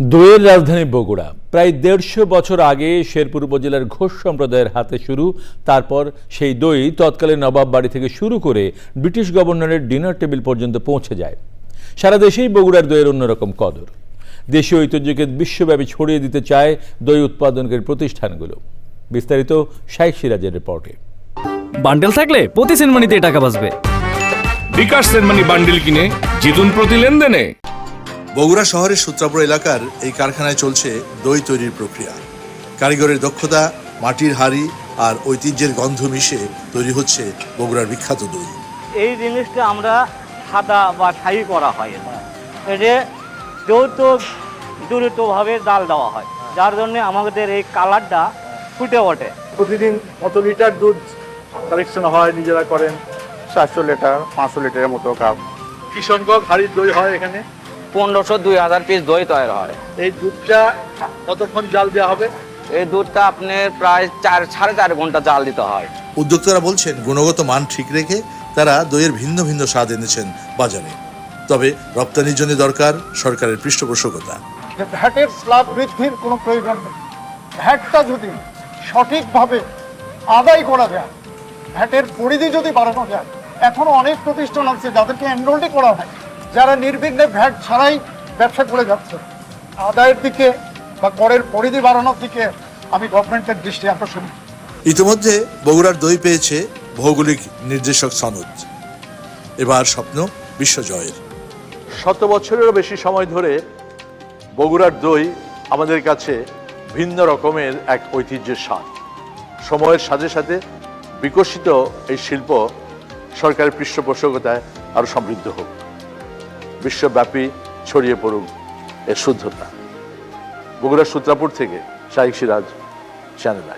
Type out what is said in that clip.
দইয়ের রাজধানী বগুড়া। প্রায় দেড়শো বছর আগে শেরপুর উপজেলার ঘোষ সম্প্রদায়ের হাতে শুরু। তারপর সেই দই তৎকালীন নবাব বাড়ি থেকে শুরু করে ব্রিটিশ গভর্নরের ডিনার টেবিল পর্যন্ত পৌঁছে যায়। সারা দেশেই বগুড়ার দইয়ের অন্যরকম কদর। দেশীয় ঐতিহ্যকে বিশ্বব্যাপী ছড়িয়ে দিতে চায় দই উৎপাদনকারী প্রতিষ্ঠানগুলো। বিস্তারিত শাইখ সিরাজের রিপোর্টে। বান্ডেল থাকলে প্রতি সেনমানিতে টাকা বাঁচবে। বিকাশ সেনমানি বান্ডিল কিনে জিতুন প্রতি লেনদেনে। বগুড়া শহরের সূত্রাপুর এলাকার এই কারখানায় চলছে দই তৈরির প্রক্রিয়া। কারিগরের দক্ষতা মাটির হাড়ি আর ঐতিহ্যের গন্ধ মিশে তৈরি হচ্ছে বগুড়ার বিখ্যাত দই। এই জিনিসটা আমরা সাদা বা ছাই করা হয় এটা। এতে যৌথ দূরিতভাবে জাল দেওয়া হয়। যার জন্য আমাদের এই কালারটা ফুটে ওঠে। প্রতিদিন কত লিটার দুধ কালেকশন হয় নিজেরা করেন? চারশো লিটার পাঁচশো লিটারের মতো কাপ কি সংখ্যক হাড়ির দই হয় এখানে? পনেরোশো দুই হাজার পিস দই তৈরি হয়। এই দুধটা কতক্ষণ জাল দেওয়া হবে? এই দুধটা আপনার প্রায় চার সাড়ে চার ঘণ্টা জাল দিতে হয়। উদ্যোক্তারা বলছেন গুণগত মান ঠিক রেখে তারা দইয়ের ভিন্ন ভিন্ন স্বাদ এনেছেন বাজারে। তবে রপ্তানির জন্য দরকার সরকারের পৃষ্ঠপোষকতা। ভ্যাটের স্ল্যাব বৃদ্ধির কোনো প্রয়োজন নেই। ভ্যাটটা যদি সঠিকভাবে আদায় করা যায় ভ্যাটের পরিধি যদি বাড়ানো যায় এখনও অনেক প্রতিষ্ঠান আছে যাদেরকে এনরোলই করা হয়। যারা নির্বিঘ্নে ভ্যাট ছাড়াই ব্যবসা করে যাচ্ছে আদায়ের দিকে বা করের পরিধি বাড়ানোর দিকে আমি গভর্নমেন্টের দৃষ্টি আকর্ষণ ইতিমধ্যে বগুড়ার দই পেয়েছে ভৌগোলিক নির্দেশক সনদ। এবার স্বপ্ন বিশ্বজয়ের শত বছরেরও বেশি সময় ধরে বগুড়ার দই আমাদের কাছে ভিন্ন রকমের এক ঐতিহ্যের স্বাদ। সময়ের সাথে সাথে বিকশিত এই শিল্প সরকারের পৃষ্ঠপোষকতায় আরও সমৃদ্ধ হোক। বিশ্বব্যাপী ছড়িয়ে পড়ুক এর শুদ্ধতা। বগুড়ার সূত্রাপুর থেকে শাহিক সিরাজ চ্যানেল